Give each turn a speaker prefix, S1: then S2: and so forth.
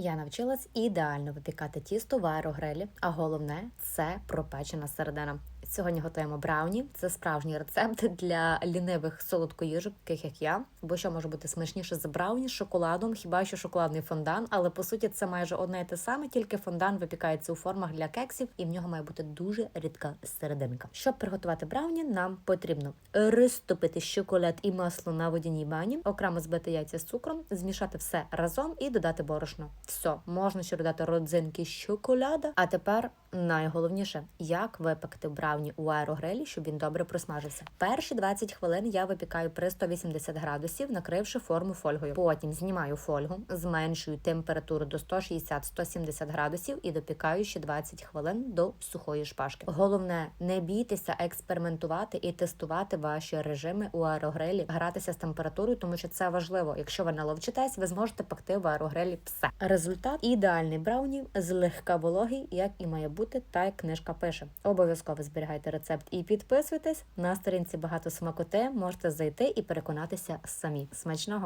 S1: Я навчилась ідеально випікати тісто в аерогрилі, а головне це пропечена середина. Сьогодні готуємо брауні. Це справжній рецепт для лінивих солодкоїжок, таких як я. Бо що може бути смачніше за брауні з шоколадом, хіба що шоколадний фондан, але по суті це майже одне і те саме, тільки фондан випікається у формах для кексів, і в нього має бути дуже рідка серединка. Щоб приготувати брауні, нам потрібно розтопити шоколад і масло на водяній бані, окремо збити яйця з цукром, змішати все разом і додати борошно. Все, можна ще додати родзинки шоколада. А тепер найголовніше, як випекти брауні у аерогрилі, щоб він добре просмажився. Перші 20 хвилин я випікаю при 180 градусів, накривши форму фольгою. Потім знімаю фольгу, зменшую температуру до 160-170 градусів і допікаю ще 20 хвилин до сухої шпажки. Головне, не бійтеся експериментувати і тестувати ваші режими у аерогрилі, гратися з температурою, тому що це важливо. Якщо ви наловчитесь, ви зможете пекти в аерогрилі все. Результат ідеальний брауні, злегка вологий, як і має та як книжка пише. Обов'язково зберігайте рецепт і підписуйтесь. На сторінці багато смакоте можете зайти і переконатися самі. Смачного!